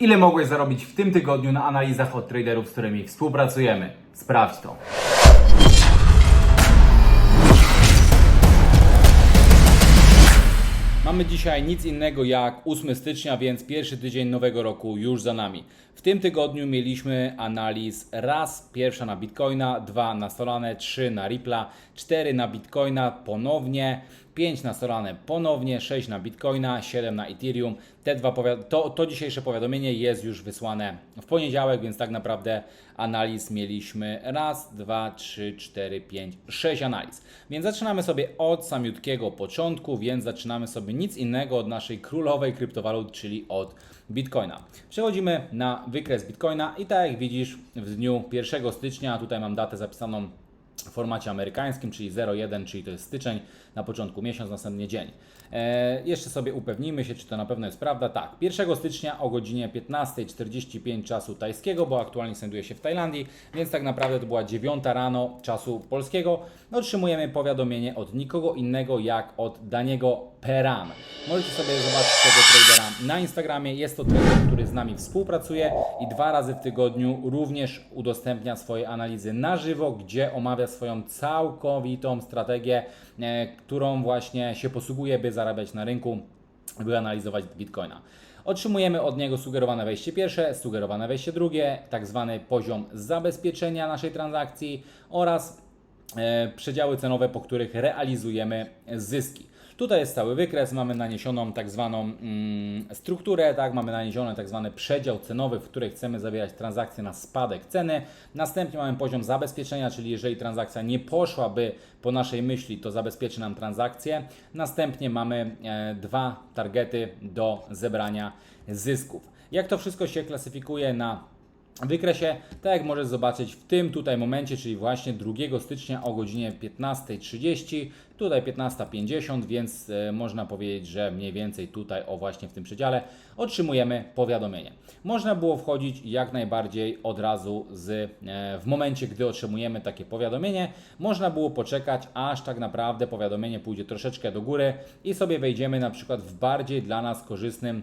Ile mogłeś zarobić w tym tygodniu na analizach od traderów, z którymi współpracujemy? Sprawdź to. Mamy dzisiaj nic innego jak 8 stycznia, więc pierwszy tydzień nowego roku już za nami. W tym tygodniu mieliśmy analiz raz, pierwsza na Bitcoina, dwa na Solanę, trzy na Rippla, cztery na Bitcoina ponownie, 5 na Solanę ponownie, 6 na Bitcoina, 7 na Ethereum. Te dwa to, to dzisiejsze powiadomienie jest już wysłane w poniedziałek, więc tak naprawdę analiz mieliśmy raz, dwa, trzy, cztery, pięć, sześć analiz. Więc zaczynamy sobie od samiutkiego początku, więc zaczynamy sobie nic innego od naszej królowej kryptowalut, czyli od Bitcoina. Przechodzimy na wykres Bitcoina i tak jak widzisz w dniu 1 stycznia, tutaj mam datę zapisaną w formacie amerykańskim, czyli 01, czyli to jest styczeń, na początku miesiąc, następnie dzień. E, jeszcze sobie upewnijmy się, czy to na pewno jest prawda. Tak, 1 stycznia o godzinie 15.45 czasu tajskiego, bo aktualnie znajduję się w Tajlandii, więc tak naprawdę to była 9 rano czasu polskiego. Otrzymujemy powiadomienie od nikogo innego jak od Daniego Peran. Możecie sobie zobaczyć tego tradera na Instagramie. Jest to trader, który z nami współpracuje i dwa razy w tygodniu również udostępnia swoje analizy na żywo, gdzie omawia swoją całkowitą strategię, e, którą właśnie się posługuje, by zarabiać na rynku, by analizować Bitcoina. Otrzymujemy od niego sugerowane wejście pierwsze, sugerowane wejście drugie, tak zwany poziom zabezpieczenia naszej transakcji oraz e, przedziały cenowe, po których realizujemy zyski. Tutaj jest cały wykres, mamy naniesioną tak zwaną mm, strukturę, tak, mamy naniesiony tak zwany przedział cenowy, w której chcemy zawierać transakcje na spadek ceny. Następnie mamy poziom zabezpieczenia, czyli jeżeli transakcja nie poszłaby po naszej myśli, to zabezpieczy nam transakcję. Następnie mamy e, dwa targety do zebrania zysków. Jak to wszystko się klasyfikuje na wykresie, tak jak możesz zobaczyć w tym tutaj momencie, czyli właśnie 2 stycznia o godzinie 15.30, tutaj 15.50, więc e, można powiedzieć, że mniej więcej tutaj o właśnie w tym przedziale otrzymujemy powiadomienie. Można było wchodzić jak najbardziej od razu z, e, w momencie, gdy otrzymujemy takie powiadomienie, można było poczekać, aż tak naprawdę powiadomienie pójdzie troszeczkę do góry i sobie wejdziemy na przykład w bardziej dla nas korzystnym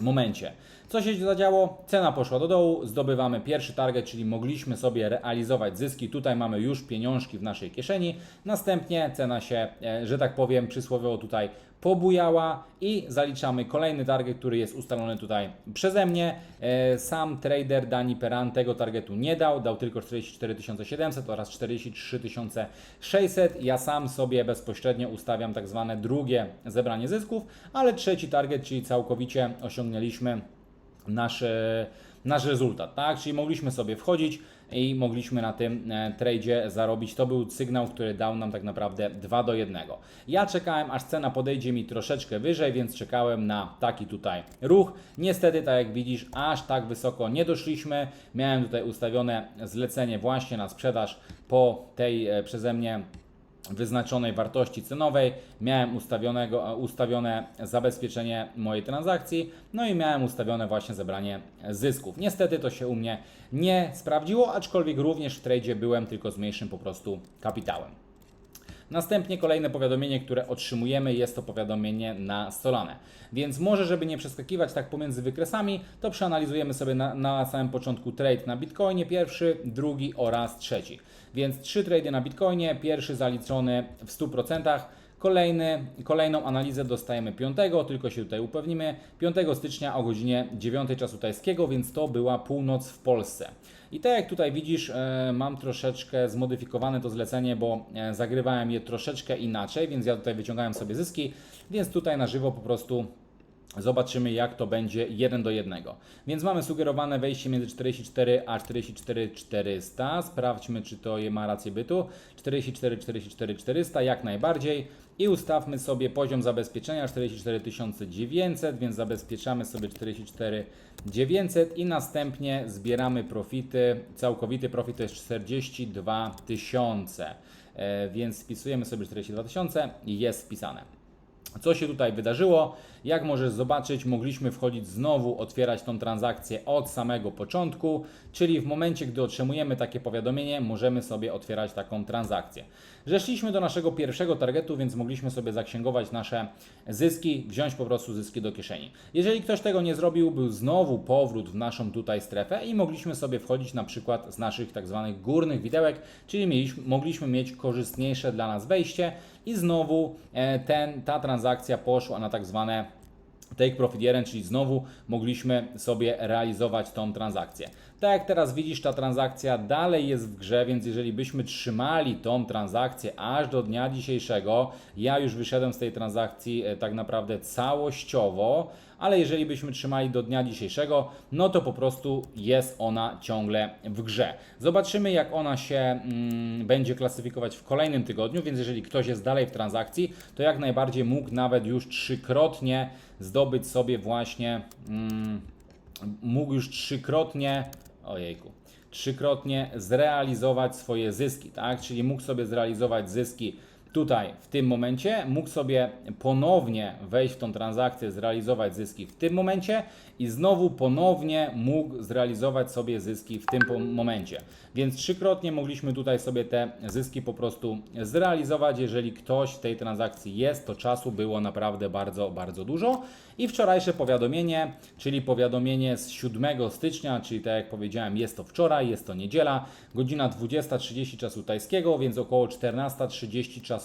momencie. Co się zadziało? Cena poszła do dołu, zdobywamy pierwszy target, czyli mogliśmy sobie realizować zyski. Tutaj mamy już pieniążki w naszej kieszeni. Następnie cena się, e, że tak powiem, przysłowiowo tutaj pobujała i zaliczamy kolejny target, który jest ustalony tutaj przeze mnie. E, Sam trader Dani Peran tego targetu nie dał, dał tylko 44 700 oraz 43 600. Ja sam sobie bezpośrednio ustawiam tak zwane drugie zebranie zysków, ale trzeci target, czyli całkowicie osiągnęliśmy nasz, nasz rezultat, tak? Czyli mogliśmy sobie wchodzić i mogliśmy na tym e, tradzie zarobić. To był sygnał, który dał nam tak naprawdę 2 do 1. Ja czekałem, aż cena podejdzie mi troszeczkę wyżej, więc czekałem na taki tutaj ruch. Niestety, tak jak widzisz, aż tak wysoko nie doszliśmy. Miałem tutaj ustawione zlecenie właśnie na sprzedaż po tej e, przeze mnie wyznaczonej wartości cenowej, miałem ustawionego, e, ustawione zabezpieczenie mojej transakcji, no i miałem ustawione właśnie zebranie zysków. Niestety to się u mnie nie sprawdziło, aczkolwiek również w tradzie byłem tylko z mniejszym po prostu kapitałem. Następnie kolejne powiadomienie, które otrzymujemy, jest to powiadomienie na Solanę. Więc może, żeby nie przeskakiwać tak pomiędzy wykresami, to przeanalizujemy sobie na, na samym początku trade na Bitcoinie, pierwszy, drugi oraz trzeci. Więc trzy trady na Bitcoinie, pierwszy zaliczony w 100%, Kolejny, kolejną analizę dostajemy 5, tylko się tutaj upewnimy, 5 stycznia o godzinie 9 czasu tajskiego, więc to była północ w Polsce. I tak jak tutaj widzisz, e, mam troszeczkę zmodyfikowane to zlecenie, bo e, zagrywałem je troszeczkę inaczej, więc ja tutaj wyciągałem sobie zyski, więc tutaj na żywo po prostu Zobaczymy, jak to będzie 1 do 1. Więc mamy sugerowane wejście między 44 a 44 400. Sprawdźmy, czy to ma rację bytu. 44 44 400 jak najbardziej. I ustawmy sobie poziom zabezpieczenia 44 900, więc zabezpieczamy sobie 44 900 i następnie zbieramy profity. Całkowity profit to jest 42 tysiące. E, Więc wpisujemy sobie 42 tysiące i jest wpisane. Co się tutaj wydarzyło? Jak możesz zobaczyć, mogliśmy wchodzić znowu, otwierać tą transakcję od samego początku, czyli w momencie, gdy otrzymujemy takie powiadomienie, możemy sobie otwierać taką transakcję. Zeszliśmy do naszego pierwszego targetu, więc mogliśmy sobie zaksięgować nasze zyski, wziąć po prostu zyski do kieszeni. Jeżeli ktoś tego nie zrobił, był znowu powrót w naszą tutaj strefę i mogliśmy sobie wchodzić na przykład z naszych tak zwanych górnych widełek, czyli mieliśmy, mogliśmy mieć korzystniejsze dla nas wejście i znowu e, ten, ta transakcja poszła na tak zwane Take Profit 1, czyli znowu mogliśmy sobie realizować tą transakcję. Tak jak teraz widzisz, ta transakcja dalej jest w grze, więc jeżeli byśmy trzymali tą transakcję aż do dnia dzisiejszego, ja już wyszedłem z tej transakcji e, tak naprawdę całościowo, ale jeżeli byśmy trzymali do dnia dzisiejszego, no to po prostu jest ona ciągle w grze. Zobaczymy, jak ona się mm, będzie klasyfikować w kolejnym tygodniu, więc jeżeli ktoś jest dalej w transakcji, to jak najbardziej mógł nawet już trzykrotnie zdobyć sobie właśnie, mm, mógł już trzykrotnie, ojejku, trzykrotnie zrealizować swoje zyski, tak? Czyli mógł sobie zrealizować zyski tutaj w tym momencie, mógł sobie ponownie wejść w tą transakcję, zrealizować zyski w tym momencie i znowu ponownie mógł zrealizować sobie zyski w tym momencie. Więc trzykrotnie mogliśmy tutaj sobie te zyski po prostu zrealizować. Jeżeli ktoś w tej transakcji jest, to czasu było naprawdę bardzo, bardzo dużo. I wczorajsze powiadomienie, czyli powiadomienie z 7 stycznia, czyli tak jak powiedziałem, jest to wczoraj, jest to niedziela, godzina 20.30 czasu tajskiego, więc około 14.30 czasu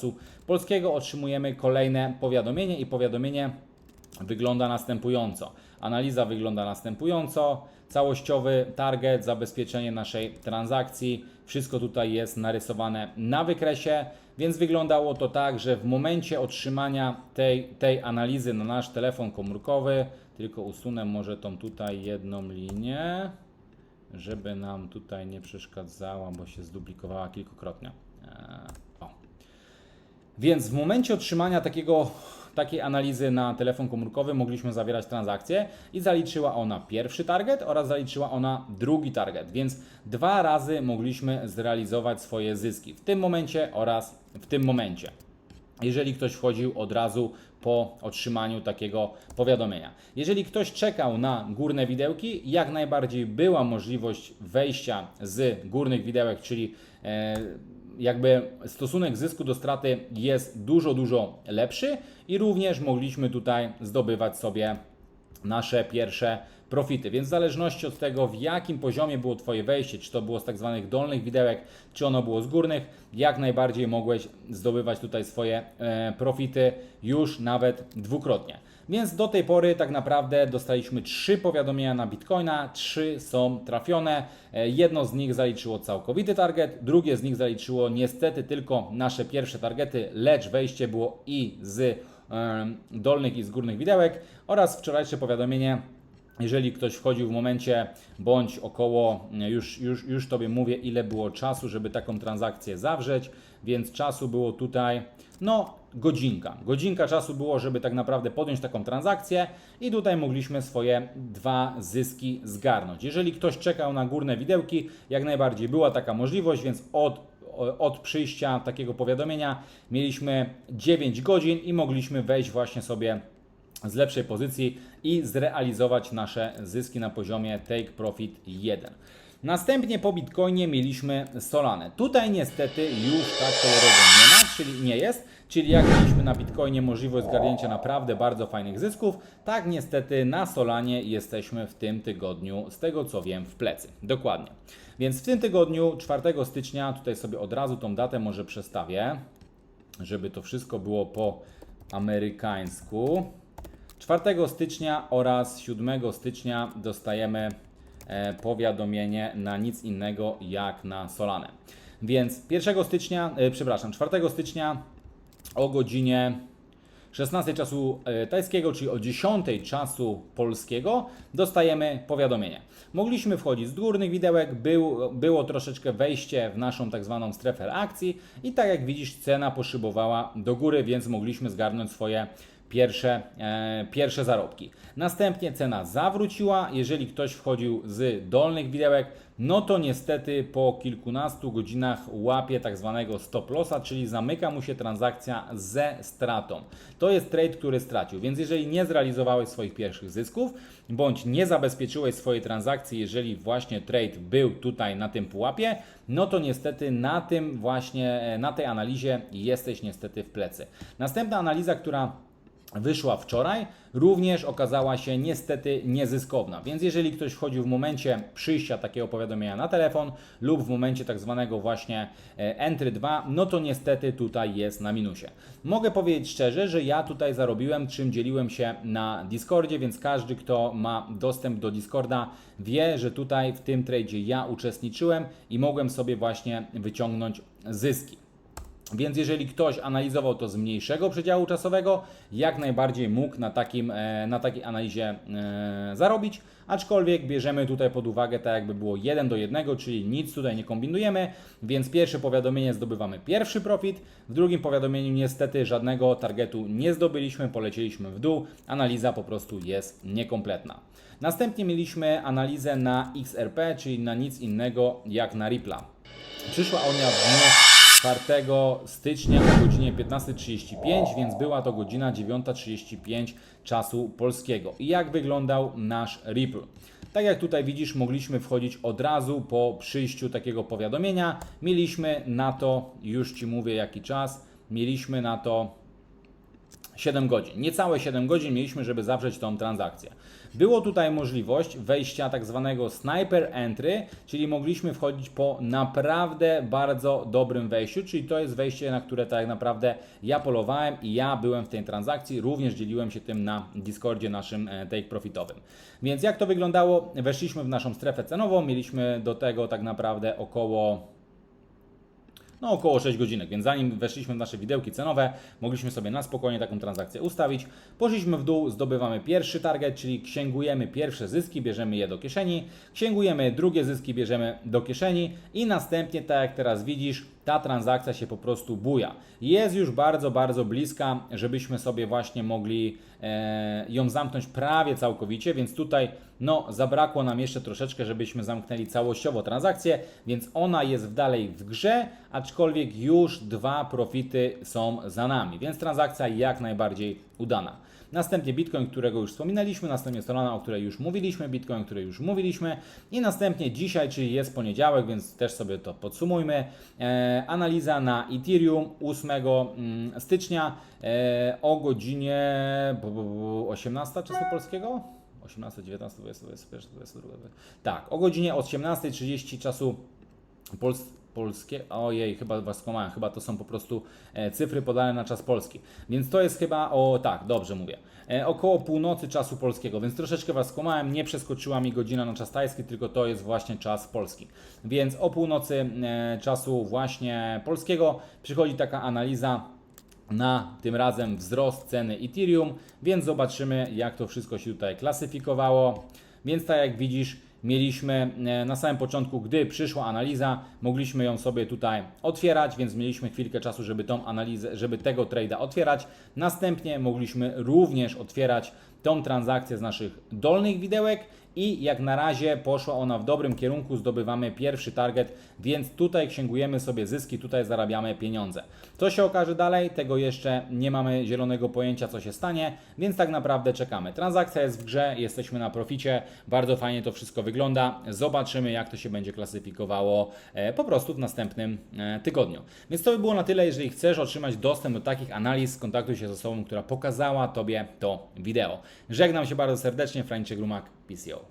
polskiego otrzymujemy kolejne powiadomienie i powiadomienie wygląda następująco. Analiza wygląda następująco. Całościowy target, zabezpieczenie naszej transakcji, wszystko tutaj jest narysowane na wykresie, więc wyglądało to tak, że w momencie otrzymania tej, tej analizy na nasz telefon komórkowy, tylko usunę może tą tutaj jedną linię, żeby nam tutaj nie przeszkadzała, bo się zduplikowała kilkukrotnie. Więc w momencie otrzymania takiego, takiej analizy na telefon komórkowy mogliśmy zawierać transakcję i zaliczyła ona pierwszy target oraz zaliczyła ona drugi target, więc dwa razy mogliśmy zrealizować swoje zyski w tym momencie oraz w tym momencie jeżeli ktoś wchodził od razu po otrzymaniu takiego powiadomienia. Jeżeli ktoś czekał na górne widełki, jak najbardziej była możliwość wejścia z górnych widełek, czyli e, jakby stosunek zysku do straty jest dużo, dużo lepszy i również mogliśmy tutaj zdobywać sobie nasze pierwsze profity. Więc w zależności od tego, w jakim poziomie było Twoje wejście, czy to było z tak zwanych dolnych widełek, czy ono było z górnych, jak najbardziej mogłeś zdobywać tutaj swoje e, profity już nawet dwukrotnie. Więc do tej pory tak naprawdę dostaliśmy trzy powiadomienia na Bitcoina, trzy są trafione. E, Jedno z nich zaliczyło całkowity target, drugie z nich zaliczyło niestety tylko nasze pierwsze targety, lecz wejście było i z dolnych i z górnych widełek. Oraz wczorajsze powiadomienie. Jeżeli ktoś wchodził w momencie bądź około, już, już, już Tobie mówię, ile było czasu, żeby taką transakcję zawrzeć, więc czasu było tutaj, no, godzinka. Godzinka czasu było, żeby tak naprawdę podjąć taką transakcję i tutaj mogliśmy swoje dwa zyski zgarnąć. Jeżeli ktoś czekał na górne widełki, jak najbardziej była taka możliwość, więc od od przyjścia takiego powiadomienia mieliśmy 9 godzin i mogliśmy wejść właśnie sobie z lepszej pozycji i zrealizować nasze zyski na poziomie Take Profit 1. Następnie po Bitcoinie mieliśmy Solanę. Tutaj niestety już tak kolorowo nie ma, czyli nie jest, czyli jak mieliśmy na Bitcoinie możliwość zgarnięcia naprawdę bardzo fajnych zysków, tak niestety na Solanie jesteśmy w tym tygodniu, z tego co wiem, w plecy. Dokładnie. Więc w tym tygodniu, 4 stycznia, tutaj sobie od razu tą datę może przestawię, żeby to wszystko było po amerykańsku. 4 stycznia oraz 7 stycznia dostajemy powiadomienie na nic innego jak na Solanę. Więc 1 stycznia, e, przepraszam, 4 stycznia o godzinie 16 czasu e, tajskiego, czyli o 10 czasu polskiego, dostajemy powiadomienie. Mogliśmy wchodzić z górnych widełek, był, było troszeczkę wejście w naszą tak zwaną strefę akcji i tak jak widzisz cena poszybowała do góry, więc mogliśmy zgarnąć swoje pierwsze, e, pierwsze zarobki. Następnie cena zawróciła. Jeżeli ktoś wchodził z dolnych widełek, no to niestety po kilkunastu godzinach łapie tak zwanego stop lossa, czyli zamyka mu się transakcja ze stratą. To jest trade, który stracił. Więc jeżeli nie zrealizowałeś swoich pierwszych zysków, bądź nie zabezpieczyłeś swojej transakcji, jeżeli właśnie trade był tutaj na tym pułapie, no to niestety na tym właśnie, e, na tej analizie jesteś niestety w plecy. Następna analiza, która wyszła wczoraj, również okazała się niestety niezyskowna. Więc jeżeli ktoś wchodził w momencie przyjścia takiego powiadomienia na telefon lub w momencie tak zwanego właśnie e, Entry 2, no to niestety tutaj jest na minusie. Mogę powiedzieć szczerze, że ja tutaj zarobiłem, czym dzieliłem się na Discordzie, więc każdy, kto ma dostęp do Discorda, wie, że tutaj w tym tradzie ja uczestniczyłem i mogłem sobie właśnie wyciągnąć zyski. Więc jeżeli ktoś analizował to z mniejszego przedziału czasowego, jak najbardziej mógł na, takim, e, na takiej analizie e, zarobić, aczkolwiek bierzemy tutaj pod uwagę tak jakby było 1 do 1, czyli nic tutaj nie kombinujemy, więc pierwsze powiadomienie zdobywamy pierwszy profit, w drugim powiadomieniu niestety żadnego targetu nie zdobyliśmy, polecieliśmy w dół, analiza po prostu jest niekompletna. Następnie mieliśmy analizę na XRP, czyli na nic innego jak na Ripla. Przyszła ona w dniu 4 stycznia o godzinie 15.35, więc była to godzina 9.35 czasu polskiego. I jak wyglądał nasz Ripple? Tak jak tutaj widzisz, mogliśmy wchodzić od razu po przyjściu takiego powiadomienia. Mieliśmy na to, już Ci mówię jaki czas, mieliśmy na to 7 godzin. Niecałe 7 godzin mieliśmy, żeby zawrzeć tą transakcję. Było tutaj możliwość wejścia tak zwanego sniper entry, czyli mogliśmy wchodzić po naprawdę bardzo dobrym wejściu, czyli to jest wejście, na które tak naprawdę ja polowałem i ja byłem w tej transakcji, również dzieliłem się tym na Discordzie naszym e, take profitowym. Więc jak to wyglądało? Weszliśmy w naszą strefę cenową, mieliśmy do tego tak naprawdę około no około 6 godzinek, więc zanim weszliśmy w nasze widełki cenowe, mogliśmy sobie na spokojnie taką transakcję ustawić. Poszliśmy w dół, zdobywamy pierwszy target, czyli księgujemy pierwsze zyski, bierzemy je do kieszeni, księgujemy drugie zyski, bierzemy do kieszeni i następnie, tak jak teraz widzisz, ta transakcja się po prostu buja. Jest już bardzo, bardzo bliska, żebyśmy sobie właśnie mogli e, ją zamknąć prawie całkowicie, więc tutaj no, zabrakło nam jeszcze troszeczkę, żebyśmy zamknęli całościowo transakcję, więc ona jest dalej w grze, aczkolwiek już dwa profity są za nami, więc transakcja jak najbardziej udana. Następnie Bitcoin, którego już wspominaliśmy, następnie Solana, o której już mówiliśmy, Bitcoin, o której już mówiliśmy i następnie dzisiaj, czyli jest poniedziałek, więc też sobie to podsumujmy. E, analiza na Ethereum 8 mm, stycznia e, o godzinie bu- bu- bu- 18 czasu polskiego? 18, 19, 20, 21, 22. Tak, o godzinie 18.30 czasu Pols polskie. Ojej, chyba was skłamałem, chyba to są po prostu e, cyfry podane na czas polski. Więc to jest chyba o tak, dobrze mówię. E, około północy czasu polskiego, więc troszeczkę was skłamałem, nie przeskoczyła mi godzina na czas tajski, tylko to jest właśnie czas polski. Więc o północy e, czasu właśnie polskiego przychodzi taka analiza na tym razem wzrost ceny Ethereum, więc zobaczymy jak to wszystko się tutaj klasyfikowało. Więc tak jak widzisz, mieliśmy e, na samym początku, gdy przyszła analiza, mogliśmy ją sobie tutaj otwierać, więc mieliśmy chwilkę czasu, żeby tą analizę, żeby tego trade'a otwierać. Następnie mogliśmy również otwierać tą transakcję z naszych dolnych widełek i jak na razie poszła ona w dobrym kierunku, zdobywamy pierwszy target, więc tutaj księgujemy sobie zyski, tutaj zarabiamy pieniądze. Co się okaże dalej, tego jeszcze nie mamy zielonego pojęcia, co się stanie, więc tak naprawdę czekamy. Transakcja jest w grze, jesteśmy na proficie, bardzo fajnie to wszystko wygląda. Zobaczymy, jak to się będzie klasyfikowało e, po prostu w następnym e, tygodniu. Więc to by było na tyle. Jeżeli chcesz otrzymać dostęp do takich analiz, skontaktuj się z osobą, która pokazała Tobie to wideo. Żegnam się bardzo serdecznie, Franciszek Grumak, Bisel.